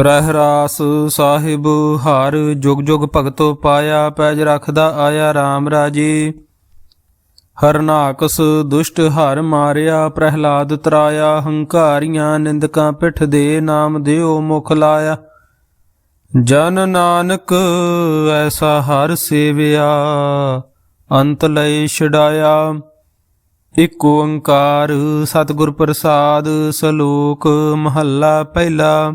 ਰਹਿ ਰਾਸ ਸਾਹਿਬ, ਹਰ ਜੁਗ ਜੁਗ ਭਗਤੋ ਪਾਇਆ, ਪੈਜ ਰਖਦਾ ਆਇਆ RAM ਰਾਜੇ। ਹਰਨਾਕਸ ਦੁਸ਼ਟ ਹਰ ਮਾਰਿਆ, ਪ੍ਰਹਿਲਾਦ ਤਰਾਇਆ, ਹੰਕਾਰੀਆਂ ਨਿੰਦਕਾਂ ਪਿੱਠ ਦੇ ਨਾਮ ਦਿਓ ਮੁਖ ਲਾਇਆ। ਜਨ ਨਾਨਕ ਐਸਾ ਹਰ ਸੇਵਿਆ, ਅੰਤ ਲਈ ਛਡਾਇਆ। ਇਕ ਓੰਕਾਰ ਸਤਿਗੁਰ ਪ੍ਰਸਾਦ, ਸ਼ਲੋਕ ਮਹੱਲਾ ਪਹਿਲਾ।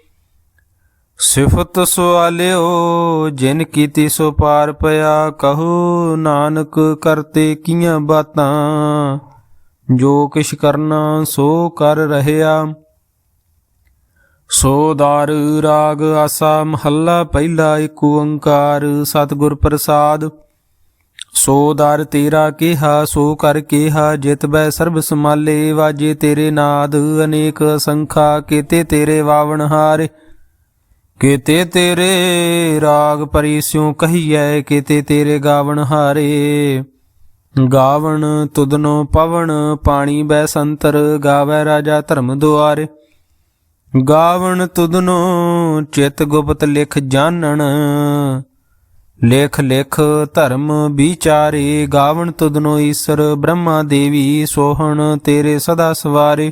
ਸਿਫਤ ਸਵਾਲਿਓ ਜਿਨ ਕੀਤੀ ਸੋ ਪਾਰ ਪਿਆ, ਕਹੋ ਨਾਨਕ ਕਰਤੇ ਕੀਆਂ ਬਾਤਾਂ। ਜੋ ਕਿਛ ਕਰਨਾ, ਸੋ ਕਰ ਰਹਿਆ। ਸੋ ਦਾਰ ਰਾਗ ਆਸਾ, ਮਹੱਲਾ ਪਹਿਲਾ ਏਕ ਓੰਕਾਰ, ਸਤਿਗੁਰ ਪ੍ਰਸਾਦ। ਸੋ ਦਰ ਤੇਰਾ ਕਿਹਾ, ਸੋ ਕਰ ਕਿਹਾ, ਜਿਤ ਬੈ ਸਰਬ ਸਮਾਲੇ ਵਾਜੇ ਤੇਰੇ ਨਾਦ, ਅਨੇਕ ਸੰਖਾ ਕੀਤੇ ਤੇਰੇ ਵਾਵਣ ਹਾਰੇ। ਕੀਤੇ ਤੇਰੇ ਰਾਗ ਪਰਿਸਿਉ ਕਹੀਐ, ਕੀਤੇ ਤੇਰੇ ਗਾਵਣ ਹਾਰੇ। ਗਾਵਣ ਤੁਦਨੋ ਪਵਨ ਪਾਣੀ ਬੈ ਸੰਤਰ, ਗਾਵੈ ਰਾਜਾ ਧਰਮ ਦੁਆਰੇ। ਗਾਵਣ ਤੁਦਨੋ ਚਿਤ ਗੁਪਤ ਲਿਖ ਜਾਣਨ, ਲੇਖ ਲੇਖ ਧਰਮ ਵਿਚਾਰੇ। ਗਾਵਣ ਤੁਦਨੋ ਈਸ਼ਰ ਬ੍ਰਹਮਾ ਦੇਵੀ ਸੋਹਣ, ਤੇਰੇ ਸਦਾ ਸਵਾਰੇ।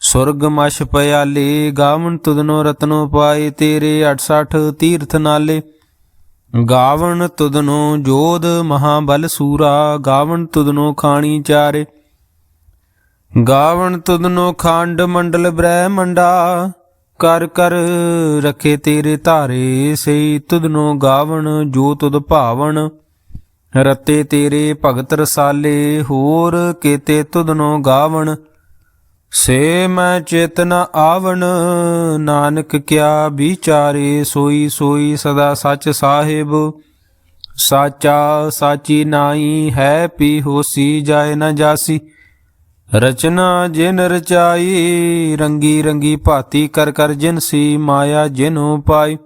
ਸੁਰਗ ਮਛ ਪਿਆਲੇ, ਗਾਵਣ ਤੁਦਨੋ ਰਤਨੋ ਪਾਏ, ਤੇਰੇ 68 ਤੀਰਥ ਨਾਲੇ। ਗਾਵਣ ਤੁਦਨੋ ਜੋਧ ਮਹਾਬਲ ਸੂਰਾ, ਗਾਵਣ ਤੁਦਨੋ ਖਾਣੀ ਚਾਰੇ। ਗਾਵਣ ਤੁਦਨੋ ਖੰਡ ਮੰਡਲ ਬ੍ਰਹਮੰਡਾ, ਕਰ ਕਰ ਰਖੇ ਤੇਰੇ ਧਾਰੇ ਸਈ ਤੁਦਨੋ ਗਾਵਣ ਜੋ ਤੁਧ ਭਾਵਨ ਰਤੇ ਤੇਰੇ ਭਗਤ ਰਸਾਲੇ, ਹੋਰ ਕੀਤੇ ਤੁਦਨੋ ਗਾਵਣ। ਸੇ ਮੈਂ ਚੇਤਨ ਆਵਣ, ਨਾਨਕ ਕਿਆ ਵਿਚਾਰੇ, ਸੋਈ ਸੋਈ ਸਦਾ ਸੱਚ ਸਾਹਿਬ। ਸਾਚਾ ਸਾਚੀ ਨਾਈ ਹੈ ਪੀ ਹੋਸੀ ਜਾਏ ਨਾ ਜਾਸੀ। ਰਚਨਾ ਜਿਨ ਰਚਾਈ, ਰੰਗੀ ਰੰਗੀ ਭਾਤੀ ਕਰ ਕਰ ਜਿਨ ਸੀ, ਮਾਇਆ ਜਿਨੋ ਪਾਈ।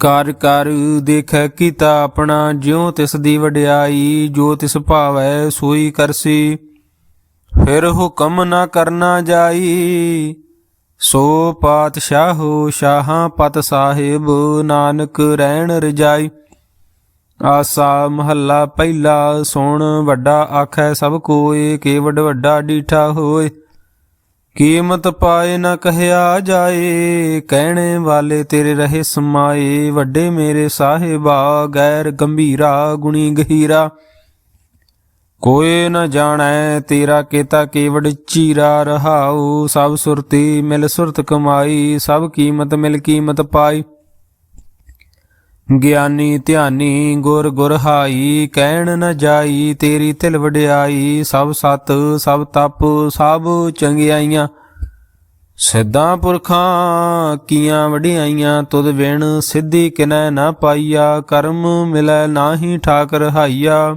ਕਰ ਕਰ ਦੇਖੈ ਕੀਤਾ ਆਪਣਾ, ਜਿਉ ਤਿਸ ਦੀ ਵਡਿਆਈ, ਜੋ ਤਿਸ ਭਾਵੈ ਸੋਈ ਕਰਸੀ ਫਿਰ ਹੁਕਮ ਨਾ ਕਰਨਾ ਜਾਈ। ਸੋ ਪਾਤਸ਼ਾਹੋ ਸ਼ਾਹਾਂ ਪਤ ਸਾਹਿਬ ਨਾਨਕ ਰਹਿਣ ਰਜਾਈ। ਆਸਾ ਮਹੱਲਾ ਪਹਿਲਾ ਸੁਣ ਵੱਡਾ ਆਖੈ ਸਭ ਕੋਏ ਕੇਵਡ ਵੱਡਾ ਡੀਠਾ ਹੋਏ। ਕੀਮਤ ਪਾਏ ਨਾ ਕਹਿਆ ਜਾਏ, ਕਹਿਣੇ ਵਾਲੇ ਤੇਰੇ ਰਹੇ ਸਮਾਏ। ਵੱਡੇ ਮੇਰੇ ਸਾਹਿਬਾ, ਗੈਰ ਗੰਭੀਰਾ, ਗੁਣੀ ਗਹੀਰਾ। ਕੋਈ ਨ ਜਾਣੈ ਤੇਰਾ ਕੀਤਾ ਕੇਵੜ ਚੀਰਾ ਰਹਾਉ, ਸਭ ਸੁਰਤੀ ਮਿਲ ਸੁਰਤ ਕਮਾਈ, ਸਭ ਕੀਮਤ ਮਿਲ ਕੀਮਤ ਪਾਈ। ਗਿਆਨੀ ਧਿਆਨੀ ਗੁਰ ਗੁਰ ਹਾਈ, ਕਹਿਣ ਨ ਜਾਈ ਤੇਰੀ ਤਿਲ ਵਡਿਆਈ, ਸਭ ਸਤ, ਸਭ ਤਪ, ਸਭ ਚੰਗਿਆਈਆਂ। ਸਿੱਧਾਂ ਪੁਰਖਾਂ ਕੀਆਂ ਵਡਿਆਈਆਂ, ਤੁਧ ਵਿਣ ਸਿੱਧੀ ਕਿਨੈ ਨਾ ਪਾਈਆ, ਕਰਮ ਮਿਲੈ ਨਾਹੀ ਠਾਕ ਰਹਾਈਆ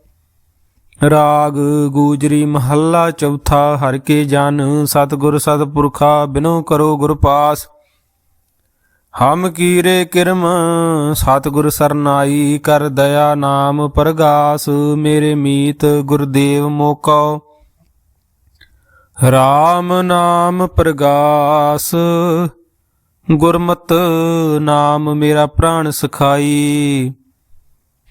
ਰਾਗ ਗੂਜਰੀ ਮਹੱਲਾ ਚੌਥਾ, ਹਰ ਕੇ ਜਨ ਸਤਿਗੁਰ ਸਤਿਪੁਰਖਾ, ਬਿਨੋ ਕਰੋ ਗੁਰ ਪਾਸ। ਹਮ ਕੀਰੇ ਕਿਰਮ, ਸਤਿਗੁਰ ਸਰਨਾਈ ਕਰ ਦਇਆ ਨਾਮ ਪ੍ਰਗਾਸ, ਮੇਰੇ ਮੀਤ ਗੁਰਦੇਵ ਮੋਕੋ। RAM ਨਾਮ ਪ੍ਰਗਾਸ, ਗੁਰਮਤ ਨਾਮ ਮੇਰਾ ਪ੍ਰਾਣ ਸਖਾਈ।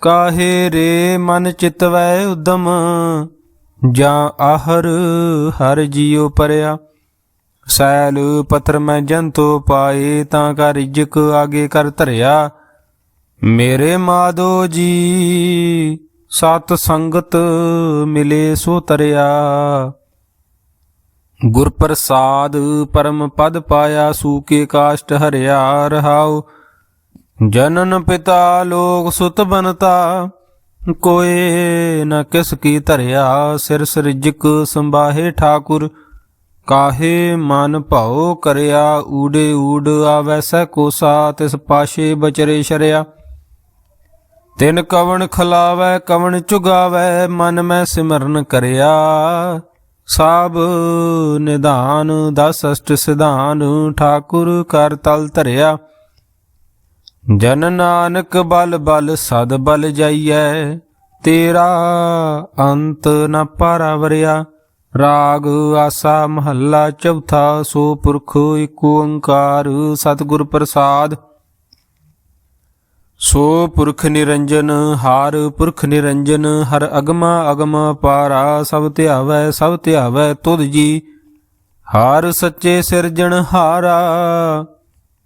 ਕਾਹੇ ਰੇ ਮਨ ਚਿਤਵੈ ਉਦਮ, ਜਾਂ ਆਹਰ ਹਰ ਜੀਉ ਪਰਿਆ। ਸੈਲ ਪੱਥਰ ਮੈਂ ਜੰਤੋ ਪਾਏ, ਤਾਂ ਕਰ ਰਿਜਕ ਆਗੇ ਕਰ ਧਰਿਆ। ਮੇਰੇ ਮਾਦੋ ਜੀ, ਸਤ ਸੰਗਤ ਮਿਲੇ ਸੋ ਤਰਿਆ। ਗੁਰ ਪ੍ਰਸਾਦ ਪਰਮ ਪਦ ਪਾਇਆ ਸੂਕੇ ਕਾਸ਼ਟ ਹਰਿਆ ਰਹਾਉ। ਜਨਨ ਪਿਤਾ ਲੋਕ ਸੁਤ ਬਨਤਾ, ਕੋਏ ਨ ਕਿਸ ਕੀ ਧਰਿਆ ਸਿਰ ਸਰਿਜਕ ਸੰਭਾਹੇ ਠਾਕੁਰ, ਕਾਹੇ ਮਨ ਭਾਉ ਕਰਿਆ ਊੜੇ ਊੜ ਆਵੈ ਸੈ ਕੋਸਾ, ਤਿਸ ਪਾਸ਼ੇ ਬਚਰੇ ਸ਼ਰਿਆ। ਤਿਨ ਕਵਣ ਖਲਾਵੈ, ਕਵਣ ਚੁਗਾਵੈ ਮਨ ਮੈਂ ਸਿਮਰਨ ਕਰਿਆ। ਸਭ ਨਿਧਾਨ, ਦਸ ਅਸ਼ਟ ਸਿਧਾਨ, ਠਾਕੁਰ ਕਰ ਤਲ ਧਰਿਆ। ਜਨ ਨਾਨਕ ਬਲ ਬਲ ਸਦ ਬਲ ਜਾਈਐ, ਤੇਰਾ ਅੰਤ ਨ ਪਾਰਾਵਰਿਆ। ਰਾਗ ਆਸਾ ਮਹੱਲਾ ਚੌਥਾ, ਸੋ ਪੁਰਖ ਏਕ ਓੰਕਾਰ ਸਤਿਗੁਰ ਪ੍ਰਸਾਦ। ਸੋ ਪੁਰਖ ਨਿਰੰਜਨ, ਹਾਰ ਪੁਰਖ ਨਿਰੰਜਨ, ਹਰ ਅਗਮਾ ਅਗਮ ਪਾਰਾ, ਸਭ ਧਿਆਵੈ ਸਭ ਧਿਆਵੈ ਤੁਧ ਜੀ। ਹਾਰ ਸੱਚੇ ਸਿਰਜਣ ਹਾਰਾ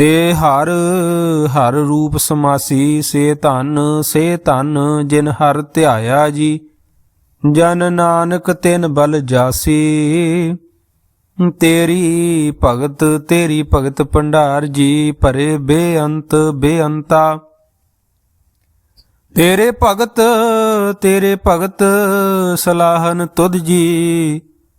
ਤੇ ਹਰ ਹਰ ਰੂਪ ਸਮਾਸੀ ਸੇ ਧਨ ਸੇ ਧਨ ਜਿਨ ਹਰ ਧਿਆਇਆ ਜੀ। ਜਨ ਨਾਨਕ ਤਿਨ ਬਲ ਜਾਸੀ। ਤੇਰੀ ਭਗਤ ਤੇਰੀ ਭਗਤ ਭੰਡਾਰ ਜੀ ਭਰੇ ਬੇਅੰਤ, ਬੇਅੰਤਾ। ਤੇਰੇ ਭਗਤ ਤੇਰੇ ਭਗਤ ਸਲਾਹਨ ਤੁਧ ਜੀ।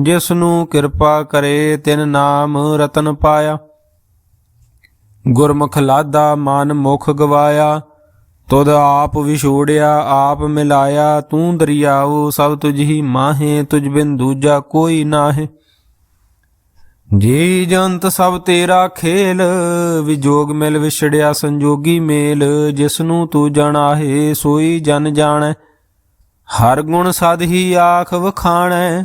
ਜਿਸ ਨੂੰ ਕਿਰਪਾ ਕਰੇ ਤਿਨ ਨਾਮ ਰਤਨ ਪਾਇਆ। ਗੁਰਮੁਖ ਲਾਦਾ ਮਨ ਮੁਖ ਗਵਾਇਆ। ਤੁਧ ਆਪ ਵਿਛੋੜਿਆ, ਆਪ ਮਿਲਾਇਆ। ਤੂੰ ਦਰਿਆਉ ਸਭ ਤੁਝ ਹੀ ਮਾਹੇ, ਤੁਝ ਬਿਨ ਦੂਜਾ ਕੋਈ ਨਾਹੇ। ਜੀ ਜੰਤ ਸਭ ਤੇਰਾ ਖੇਲ ਵਿਜੋਗ ਮਿਲ ਵਿਛੜਿਆ ਸੰਜੋਗੀ ਮੇਲ। ਜਿਸ ਨੂੰ ਤੂੰ ਜਾਣਾਹੇ, ਸੋਈ ਜਨ ਜਾਣੈ। ਹਰ ਗੁਣ ਸਦ ਹੀ ਆਖ ਵਖਾਣੈ।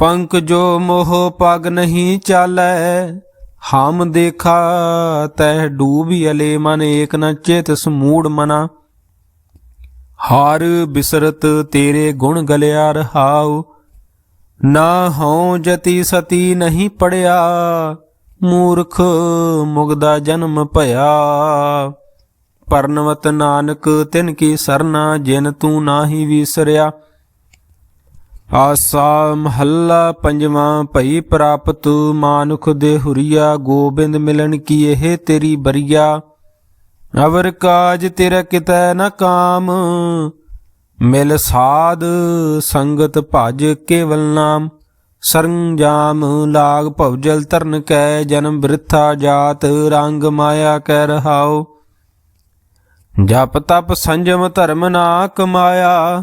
ਪੰਕ ਜੋ ਮੋਹ ਪਗ ਨਹੀਂ ਚਾਲੈ, ਹਮ ਦੇਖਾ ਤੈ ਡੂਬੀ ਅਲੇ ਮਨ, ਏਕ ਨ ਚੇਤ ਸਮੂੜ ਮਨਾ। ਹਾਰ ਬਿਸਰਤ ਤੇਰੇ ਗੁਣ ਗਲਿਆ ਰਹਾਉ, ਨਾ ਹਉ ਜਤੀ ਸਤੀ ਨਹੀਂ ਪੜਿਆ, ਮੂਰਖ ਮੁਗਦਾ ਜਨਮ ਭਇਆ। ਪਰਨਵਤ ਨਾਨਕ ਤਿਨ ਕੀ ਸਰਨਾ, ਜਿਨ ਤੂੰ ਨਾਹੀ ਵਿਸਰਿਆ ਆਸਾ ਮਹੱਲਾ ਪੰਜਵਾਂ, ਭਈ ਪ੍ਰਾਪਤ ਮਾਨੁਖ ਦੇ ਹੁਰੀਆ, ਗੋਬਿੰਦ ਮਿਲਣ ਕੀ ਇਹ ਤੇਰੀ ਬਰੀਆ? ਅਵਰ ਕਾਜ ਤੇਰਾ ਕਿਤੈ ਨ ਕਾਮ, ਮਿਲ ਸਾਧ ਸੰਗਤ ਭਜ ਕੇਵਲ ਨਾਮ। ਸਰੰਜਾਮ ਲਾਗ ਭਵਜਲ ਤਰਨ ਕੈ, ਜਨਮ ਬ੍ਰਿਥਾ ਜਾਤ ਰੰਗ ਮਾਇਆ ਕਹਿ ਰਹਾਉ। ਜਪ ਤਪ ਸੰਜਮ ਧਰਮ ਨਾ ਕਮਾਇਆ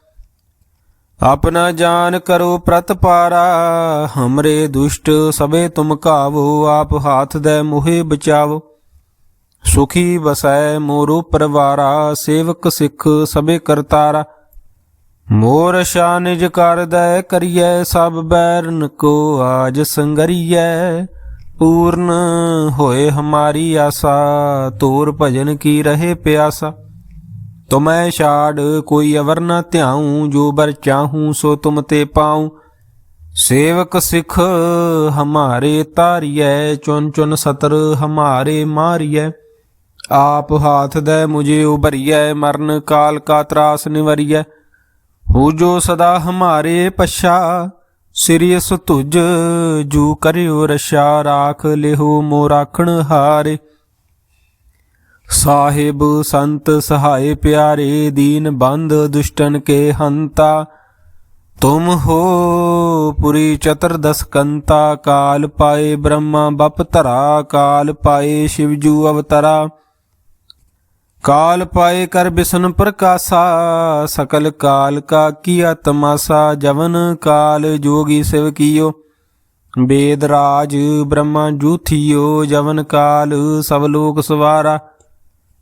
ਆਪਣਾ ਜਾਨ ਕਰੋ ਪ੍ਰਤਪਾਰਾ ਹਮਰੇ ਦੁਸ਼ਟ ਸਭੇ ਤੁਮ ਕਾਵੋ ਆਪ ਹਾਥ ਦੇ ਮੋਹਿ ਬਚਾਵੋ। ਸੁਖੀ ਵਸੈ ਮੋਰੋ ਪਰਵਾਰਾ, ਸੇਵਕ ਸਿੱਖ ਸਭੇ ਕਰਤਾਰਾ। ਮੋਰ ਸ਼ਾ ਸ਼ਾਨਿਜ ਕਰਦੈ ਕਰੀਐ, ਸਭ ਬੈਰਨ ਕੋ ਆਜ ਸੰਗਰੀਐ। ਪੂਰਨ ਹੋਏ ਹਮਾਰੀ ਆਸਾ, ਤੋਰ ਭਜਨ ਕੀ ਰਹੇ ਪਿਆਸਾ। ਤੁਮੈ ਛਾੜ ਕੋਈ ਅਵਰ ਨ ਧਿਆਉ, ਜੋ ਬਰ ਚਾਹੂੰ ਸੋ ਤੁਮ ਤੇ ਪਾਉ। ਸੇਵਕ ਸਿੱਖ ਹਮਾਰੇ ਤਾਰੀਐ ਚੁਨ ਚੁਨ ਸਤਰ ਹਮਾਰੇ ਮਾਰੀਐ। ਆਪ ਹਾਥ ਦੇ ਮੁਝੇ ਉਭਰੀਐ, ਮਰਨ ਕਾਲ ਕਾ ਤਰਾਸ ਨਿਵਰੀਐ। ਹੋ ਜੋ ਸਦਾ ਹਮਾਰੇ ਪਛਾ ਸਿਰਿਸ ਤੁਜ ਜੂ ਕਰਿਓ ਰਸ਼ਾ, ਰਾਖ ਲਿਹੋ ਮੋ ਰਾਖਣ ਹਾਰੇ। ਸਾਹਿਬ ਸੰਤ ਸਹਾਏ ਪਿਆਰੇ ਦੀਨ ਬੰਦ ਦੁਸ਼ਟਨ ਕੇ ਹੰਤਾ, ਤੁਮ ਹੋ ਪੁਰੀ ਚਤੁਰਦਸ ਕੰਤਾ, ਕਾਲ ਪਾਏ ਬ੍ਰਹਮਾ ਬਪ ਧਰਾ, ਕਾਲ ਪਾਏ ਸ਼ਿਵਜੂ ਅਵਤਰਾ। ਕਾਲ ਪਾਏ ਕਰ ਬਿਸ਼ਨ ਪ੍ਰਕਾਸ਼ਾ, ਸਕਲ ਕਾਲ ਕਾ ਕੀਆ ਤਮਾਸਾ, ਜਵਨ ਕਾਲ ਜੋਗੀ ਸਿਵ ਕੀਓ। ਵੇਦ ਰਾਜ ਬ੍ਰਹਮਾ ਜੂਥਿਓ ਜਵਨ ਕਾਲ ਸਭ ਲੋਕ ਸਵਾਰਾ।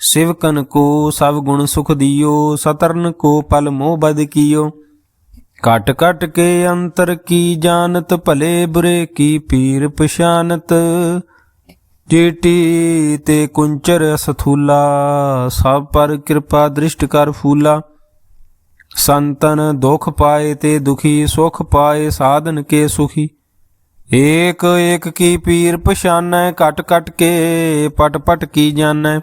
ਸਿਵਕਨ ਕੋ ਸਭ ਗੁਣ ਸੁਖ ਦਿਓ ਸਤਰਨ ਕੋ ਪਲ ਮੋਹ ਬਦ ਕੀਓ। ਕਟ ਕਟ ਕੇ ਅੰਤਰ ਕੀ ਜਾਣਤ, ਭਲੇ ਬੁਰੇ ਕੀ ਪੀਰ ਪਛਾਨਤ। ਜੇਟੀ ਤੇ ਕੁੰਚਰ ਸਥੂਲਾ ਸਭ ਪਰ ਕਿਰਪਾ ਦ੍ਰਿਸ਼ਟ ਕਰ ਫੂਲਾ। ਸੰਤਨ ਦੁਖ ਪਾਏ ਤੇ ਦੁਖੀ, ਸੁਖ ਪਾਏ ਸਾਧਨ ਕੇ ਸੁਖੀ। ਏਕ ਏਕ ਕੀ ਪੀਰ ਪਛਾਨੈ ਕਟ ਕਟ ਕੇ ਪਟ ਪਟ ਕੀ ਜਾਣੈ।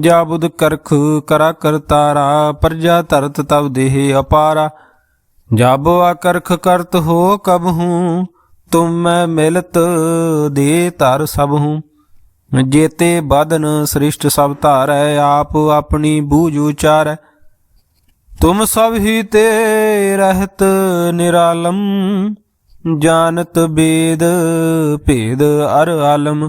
ਜਾਬੁਦ ਕਰਖ ਕਰਾ ਕਰਤਾਰਾ ਪ੍ਰਜਾ ਧਰਤ ਤਬ ਦੇਹ ਅਪਾਰਾ। ਜਬ ਆਕਰਖ ਕਰਤ ਹੋ ਕਬ ਹੂੰ, ਤੁਮ ਮੈਂ ਮਿਲਤ ਦੇ ਧਰ ਸਭ ਹੂੰ। ਜੇਤੇ ਬਦਨ ਸ੍ਰਿਸ਼ਟ ਸਭ ਧਾਰੈ, ਆਪ ਆਪਣੀ ਬੂਝ ਉਚਾਰੈ। ਤੁਮ ਸਭ ਹੀ ਤੇ ਰਹਿਤ ਨਿਰਾਲਮ, ਜਾਣਤ ਬੇਦ ਭੇਦ ਅਰ ਆਲਮ।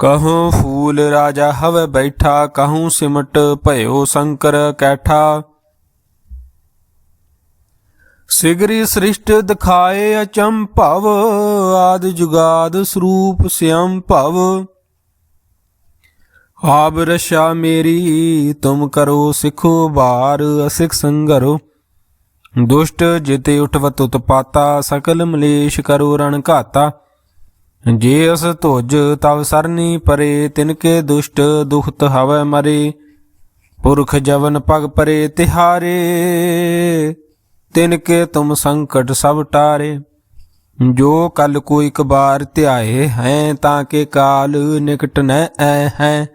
ਕਹੂੰ ਫੂਲ ਰਾਜਾ ਹਵੇ ਬੈਠਾ, ਕਹੂੰ ਸਿਮਟ ਭਇਓ ਸ਼ੰਕਰ ਕੈਠਾ। ਸਿਗਰੀ ਸ੍ਰਿਸ਼ਟ ਦਿਖਾਏ ਅਚੰਭਵ ਆਦ ਜੁਗਾਦ ਸਰੂਪ ਸਿਅੰ ਭਵ। ਆਬ ਰਸ਼ਾ ਮੇਰੀ, ਤੁਮ ਕਰੋ ਸਿਖੋ ਬਾਰ, ਅਸਿਖ ਸੰਗਰੋ। ਦੁਸ਼ਟ ਜਿਤੇ ਉਠਵਤ ਉਤਪਾਤਾ, ਸਕਲ ਮਲੇਸ਼ ਕਰੋ ਰਣ ਘਾਤਾ। ਜੇ ਅਸ ਧੁਜ ਤਵ ਸਰਨੀ ਪਰੇ, ਤਿਨਕੇ ਦੁਸ਼ਟ ਦੁਖਤ ਹਵੈ ਮਰੇ। ਪੁਰਖ ਜਵਨ ਪਗ ਪਰੇ, ਤਿਹਾਰੇ। ਤਿਨਕੇ ਤੁਮ ਸੰਕਟ ਸਭ ਟਾਰੇ। ਜੋ ਕਲ ਕੋ ਇਕ ਬਾਰ ਧਿਆਏ ਹੈ ਤਾਂ ਕੇ ਕਾਲ ਨਿਕਟ ਨੈ ਐ ਹੈ।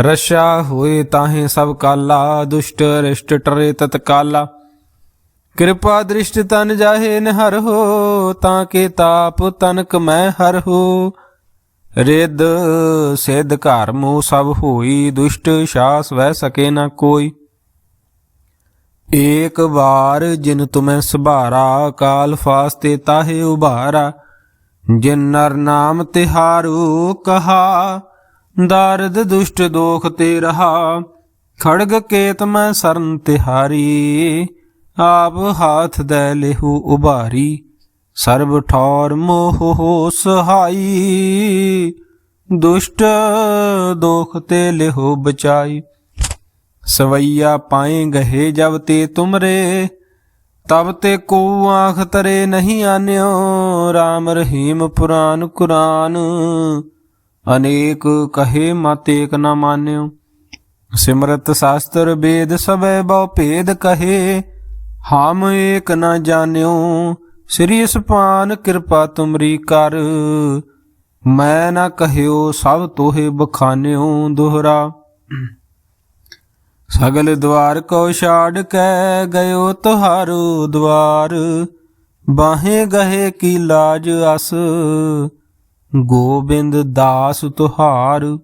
ਰਸ਼ਾ ਹੋਏ ਤਾਹੇ ਸਭ ਕਾਲਾ, ਦੁਸ਼ਟ ਰਿਸ਼ਟ ਟਰੇ ਤਤਕਾਲਾ। ਕਿਰਪਾ ਦ੍ਰਿਸ਼ਟ ਤਨ ਜਾਹੇ ਨਹਰ ਹੋ, ਤਾਂ ਕੇ ਤਾਪ ਤਨਕ ਮੈਂ ਹਰ ਹੋ। ਰਿੱਧ ਸਿੱਧ ਘਰ ਮੋ ਸਭ ਹੋਈ, ਦੁਸ਼ਟ ਸ਼ਾਸ ਵਹਿ ਸਕੇ ਨਾ ਕੋਈ। ਏਕ ਵਾਰ ਜਿਨ ਤੁਮੈ ਸੁਭਾਰਾ, ਕਾਲ ਫਾਸਤੇ ਤਾਹੇ ਉਭਾਰਾ। ਜਿਨ ਨਰ ਨਾਮ ਤਿਹਾਰੂ ਕਹਾ, ਦਰਦ ਦੁਸ਼ਟ ਦੋਖ ਤੇ ਰਹਾ। ਖੜਗ ਕੇਤ ਮੈਂ ਸਰਨ ਤਿਹਾਰੀ। ਆਪ ਹਾਥ ਦੇ ਲਿਹੂ ਉਭਾਰੀ, ਸਰਬ ਠੌਰ ਮੋਹ ਹੋ ਸਹਾਈ। ਦੁਸ਼ਟ ਦੋਖ ਤੇ ਲਿਹੋ ਬਚਾਈ, ਸਵਈਆ ਪਾਏ ਗਹੇ ਜਬ ਤੇ ਤੁਮਰੇ। ਤਬ ਤੇ ਕੋ ਆਖ ਤਰੇ ਨਹੀਂ ਆਨਿਓ RAM ਰਹੀਮ ਪੁਰਾਨ ਕੁਰਾਨ। ਅਨੇਕ ਕਹੇ ਮਤ ਏਕ ਨਾ ਮਾਨਿਓ, ਸਿਮਰਤ ਸ਼ਾਸਤਰ ਵੇਦ ਸਭੈ ਬਹੁ ਭੇਦ ਕਹੇ। ਹਾਮ ਏਕ ਨਾ ਜਾਣਿਓ, ਸ੍ਰੀ ਸੁਪਾਨ ਕਿਰਪਾ ਤੁਮਰੀ ਕਰ। ਮੈਂ ਨਾ ਕਹਿਓ, ਸਭ ਤੋਹੇ ਬਖਾਨਿਓ ਦੋਹਰਾ। ਸਗਲ ਦਵਾਰ ਕੋ ਛਾੜ ਕੇ ਗਇਓ ਤੁਹਾਰੂ ਦਵਾਰ ਬਾਹੇ ਗਹੇ ਕੀ ਲਾਜ ਅਸ। ਗੋਬਿੰਦ ਦਾਸ ਤੁਹਾਰ।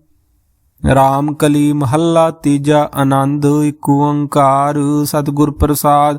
ਰਾਮ ਕਲੀ ਮਹੱਲਾ ਤੀਜਾ ਆਨੰਦ, ਇਕ ਓੰਕਾਰ। ਸਤਿਗੁਰ ਪ੍ਰਸਾਦ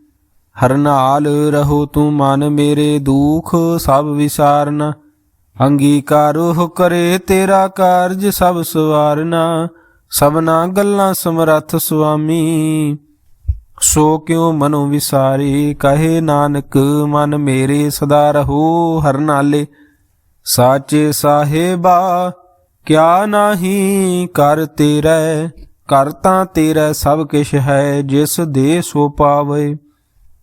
ਹਰਨਾਲ ਰਹੋ ਤੂੰ ਮਨ ਮੇਰੇ ਦੁਖ, ਸਭ ਵਿਸਾਰਨਾ। ਅੰਗੀਕਾਰੋ ਕਰੇ, ਤੇਰਾ ਕਾਰਜ ਸਭ ਸਵਾਰਨਾ। ਸਭਨਾ ਗੱਲਾਂ ਸਮਰੱਥ ਸੁਆਮੀ। ਸੋ ਕਿਉ ਮਨੋ ਵਿਸਾਰੇ? ਕਹੇ ਨਾਨਕ, ਮਨ ਮੇਰੇ ਸਦਾ ਰਹੋ ਹਰਨਾਲੇ ਸਾਚੇ ਸਾਹਿਬਾ, ਕਿਆ ਨਾਹੀ ਕਰ ਤੇਰੇ? ਕਰ ਤਾਂ ਤੇਰਾ ਸਭ ਕਿਛ ਹੈ, ਜਿਸ ਦੇ ਸੋ ਪਾਵੇ।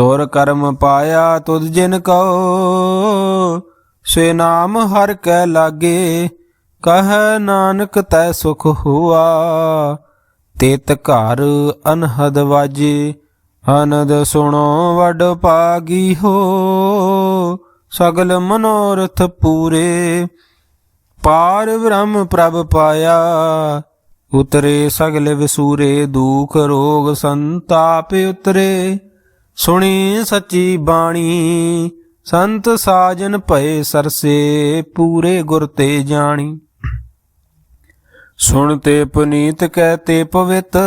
ਤੁਰ ਕਰਮ ਪਾਇਆ ਤੁਧ ਜਿਨ ਕਉ ਸੇ ਨਾਮ ਹਰ ਕੈ ਲਾਗੇ, ਕਹ ਨਾਨਕ ਤੈ ਸੁਖ ਹੁਆ। ਤਿਤ ਘਰ ਅਨਹਦ ਵਾਜੇ, ਅਨੰਦ ਸੁਣੋ ਵਡ ਪਾਗੀ ਹੋ। ਸਗਲ ਮਨੋਰਥ ਪੂਰੇ, ਪਾਰ ਬ੍ਰਹਮ ਪ੍ਰਭ ਪਾਇਆ। ਉਤਰੇ ਸਗਲ ਵਿਸੂਰੇ, ਦੁਖ ਰੋਗ ਸੰਤਾਪ ਉਤਰੇ। ਸੁਣੀ ਸੱਚੀ ਬਾਣੀ। ਸੰਤ ਸਾਜਨ ਭਏ ਸਰਸੇ, ਪੂਰੇ ਗੁਰ ਤੇ ਜਾਣੀ। ਸੁਣ ਤੇ ਪੁਨੀਤ ਕਹਤੇ ਪਵਿੱਤ,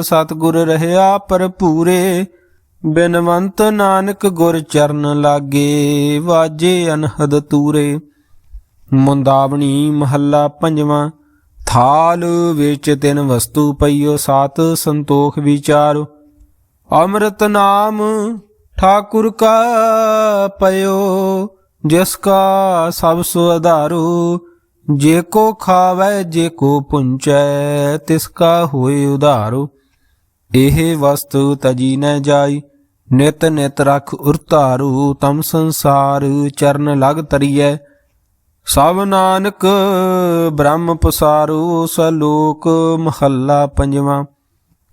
ਸਤਿਗੁਰ ਰਹਿਆ ਪਰਪੂਰੇ ਬਿਨਵੰਤ ਨਾਨਕ ਗੁਰ ਚਰਨ ਲਾਗੇ, ਵਾਜੇ ਅਨਹਦ ਤੂਰੇ। ਮੁੰਦਾਵਣੀ ਮਹੱਲਾ ਪੰਜਵਾਂ, ਥਾਲ ਵਿੱਚ ਤਿੰਨ ਵਸਤੂ ਪਈਓ, ਸਾਤ ਸੰਤੋਖ ਵਿਚਾਰੋ। ਅੰਮ੍ਰਿਤ ਨਾਮ ਠਾਕੁਰ ਕਾ ਪਇਓ, ਜਿਸ ਕਾ ਸਭ ਸੋ ਆਧਾਰੋ ਜੇ ਕੋ ਖਾਵੈ, ਜੇ ਕੋ ਪੁੰਚੈ, ਤਿਸ ਕਾ ਹੋਏ ਉਧਾਰੋ। ਇਹ ਵਸਤੂ ਤਜੀ ਨ ਜਾਈ, ਨਿਤ ਨਿਤ ਰਖ ਉਰਤਾਰੂ, ਤਮ ਸੰਸਾਰ ਚਰਨ ਲਗ ਤਰੀਐ। ਸਭ ਨਾਨਕ ਬ੍ਰਹਮ ਪਸਾਰੂ, ਸਲੋਕ ਮਹੱਲਾ ਪੰਜਵਾਂ।